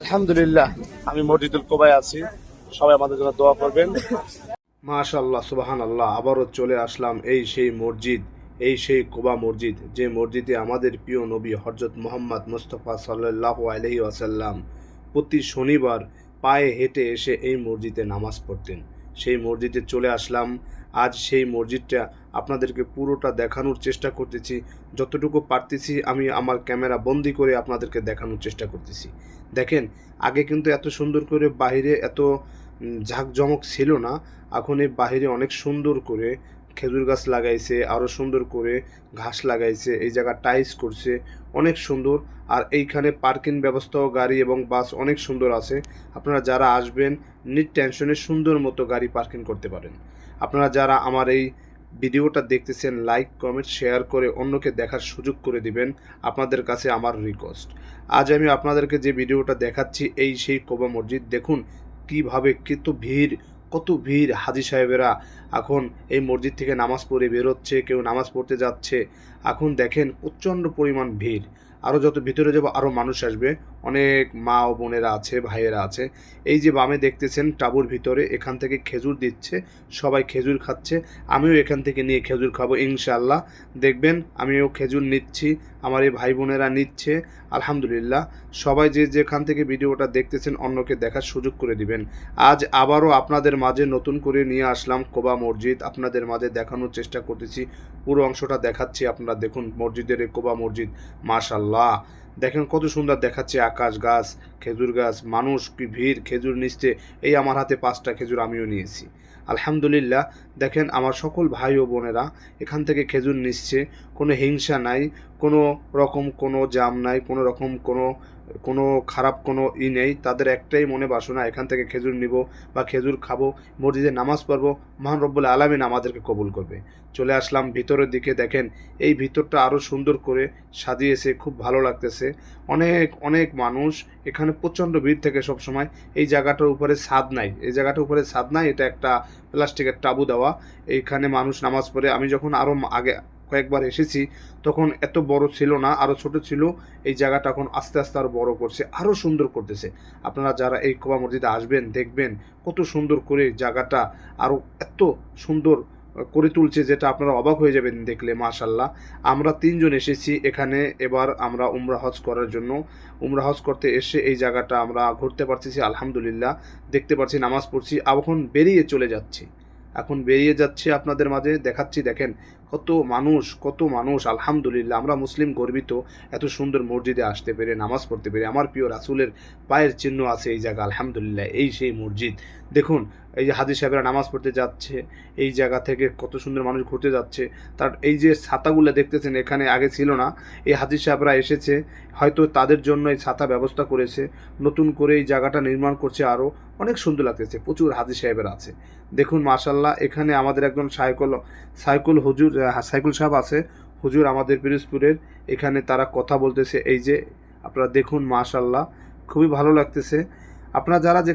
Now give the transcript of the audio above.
আলহামদুলিল্লাহ, আমি মজিদুল কোবাই আছি। সবাই আমাদের জন্য দোয়া করবেন। মাশাল্লাহ সুবাহান আল্লাহ আবারও চলে আসলাম এই সেই মসজিদ, এই সেই কোবা মসজিদ, যে মসজিদে আমাদের প্রিয় নবী হরজত মোহাম্মদ মুস্তফা সাল্লাহ আলহি আসাল্লাম প্রতি শনিবার পায়ে হেঁটে এসে এই মসজিদে নামাজ পড়তেন। সেই মসজিদে চলে আসলাম। আজ সেই মসজিদটা আপনাদেরকে পুরোটা দেখানোর চেষ্টা করতেছি। যতটুকু পারতেছি আমি আমার ক্যামেরা বন্দি করে আপনাদেরকে দেখানোর চেষ্টা করতেছি। দেখেন, আগে কিন্তু এত সুন্দর করে বাহিরে এত ঝাঁকজমক ছিল না। এখন এই বাহিরে অনেক সুন্দর করে খেজুর গাছ লাগাইছে, আরও সুন্দর করে ঘাস লাগাইছে, এই জায়গা টাইস করছে, অনেক সুন্দর। আর এইখানে পার্কিং ব্যবস্থাও, গাড়ি এবং বাস অনেক সুন্দর আছে। আপনারা যারা আসবেন, নিট টেনশনে সুন্দর মতো গাড়ি পার্কিং করতে পারেন। আপনারা যারা আমার এই ভিডিওটা দেখতেছেন, লাইক, কমেন্ট, শেয়ার করে অন্যকে দেখার সুযোগ করে দিবেন আপনাদের কাছে আমার রিকোয়েস্ট আজ আমি আপনাদেরকে যে ভিডিওটা দেখাচ্ছি, এই সেই কোবা মসজিদ। দেখুন, কীভাবে কত ভিড় কত ভিড় হাজি সাহেবেরা। এখন এই মসজিদ থেকে নামাজ পড়ে বেরোচ্ছে, কেউ নামাজ পড়তে যাচ্ছে। এখন দেখেন প্রচণ্ড পরিমাণ ভিড়। আরও যত ভিতরে যাব আরও মানুষ আসবে। অনেক মা ও বোনেরা আছে, ভাইয়েরা আছে। এই যে বামে দেখতেছেন টাবুর ভিতরে, এখান থেকে খেজুর দিচ্ছে, সবাই খেজুর খাচ্ছে। আমিও এখান থেকে নিয়ে খেজুর খাব ইনশাল্লাহ দেখবেন, আমিও খেজুর নিচ্ছি। আমার এই ভাই বোনেরা নিচ্ছে, আলহামদুলিল্লাহ। সবাই যে যেখান থেকে ভিডিওটা দেখতেছেন, অন্যকে দেখার সুযোগ করে দিবেন। আজ আবারও আপনাদের মাঝে নতুন করে নিয়ে আসলাম কোবা মসজিদ। আপনাদের মাঝে দেখানোর চেষ্টা করতেছি। পুরো অংশটা দেখাচ্ছি আপনারা দেখুন মসজিদের এই কোবা মসজিদ। মাশাল্লাহ দেখেন কত সুন্দর দেখাচ্ছে আকাশ গাছ, খেজুর গাছ, মানুষ কি ভিড়, খেজুর নিচ্ছে এই আমার হাতে পাঁচটা খেজুর আমিও নিয়েছি। আলহামদুলিল্লাহ, দেখেন আমার সকল ভাই ও বোনেরা, এখান থেকে খেজুর নিচ্ছে, কোনো হিংসা নাই, কোনো রকম কোনো জাম নাই, কোনো রকম কোনো কোনো খারাপ কোনো ই নেই, তাদের একটাই মনে বাসনা, এখান থেকে খেজুর নিব বা খেজুর খাব, মসজিদে নামাজ পড়ব, মহান রব্বুল আলমিন আমাদেরকে কবুল করবে। চলে আসলাম ভিতরের দিকে, দেখেন এই ভিতরটা আরও সুন্দর করে সাজিয়েছে, খুব ভালো লাগতেছে। অনেক অনেক মানুষ, এখানে প্রচণ্ড ভিড় থেকে সব সময় এই জায়গাটার উপরে ছাদ নাই। এই জায়গাটার উপরে ছাদ নাই, এটা একটা প্লাস্টিকের টাবু দেওয়া। এইখানে মানুষ নামাজ পড়ে। আমি যখন আরও আগে কয়েকবার এসেছি, তখন এত বড় ছিল না আরও ছোট ছিল, এই জায়গাটা এখন আস্তে আস্তে আরও বড় করছে আরও সুন্দর করতেছে। আপনারা যারা এই কোবা মসজিদে আসবেন, দেখবেন কত সুন্দর করে জায়গাটা আরও এত সুন্দর করে তুলছে যেটা আপনারা অবাক হয়ে যাবেন দেখলে মাশাল্লাহ আমরা তিনজন এসেছি এখানে, এবার আমরা উমরা হজ করার জন্য। উমরা হজ করতে এসে এই জায়গাটা আমরা ঘুরতে পারতেছি, আলহামদুলিল্লাহ। দেখতে পাচ্ছি নামাজ পড়ছি এখন বেরিয়ে চলে যাচ্ছি। এখন বেরিয়ে যাচ্ছে আপনাদের মাঝে, দেখাচ্ছি, দেখেন, কত মানুষ কত মানুষ, আলহামদুলিল্লাহ, আমরা মুসলিম গর্বিত, এত সুন্দর মসজিদে আসতে পেরে, নামাজ পড়তে পেরে, আমার প্রিয় রাসুলের পায়ের চিহ্ন আছে এই জায়গা আলহামদুলিল্লাহ, এই সেই মসজিদ। দেখুন এই যে হাজি সাহেবরা নামাজ পড়তে যাচ্ছে এই জায়গা থেকে কত সুন্দর মানুষ ঘুরতে যাচ্ছে। তার এই যে ছাতাগুলো দেখতেছেন এখানে আগে ছিল না এই হাজি সাহেবরা এসেছে হয়তো তাদের জন্য এই ছাতা ব্যবস্থা করেছে নতুন করে এই জায়গাটা নির্মাণ করছে আরও অনেক সুন্দর লাগতেছে প্রচুর হাজি সাহেবের আছে। দেখুন মাশাল্লাহ এখানে আমাদের একজন সাইকেল সাইকুল হুজুর আহ, সাইকুল সাহেব আছে হুজুর আমাদের পিরোজপুরের এখানে তারা কথা বলতেছে এই যে আপনারা দেখুন মাশাল্লাহ খুবই ভালো লাগতেছে। আপনারা যারা যে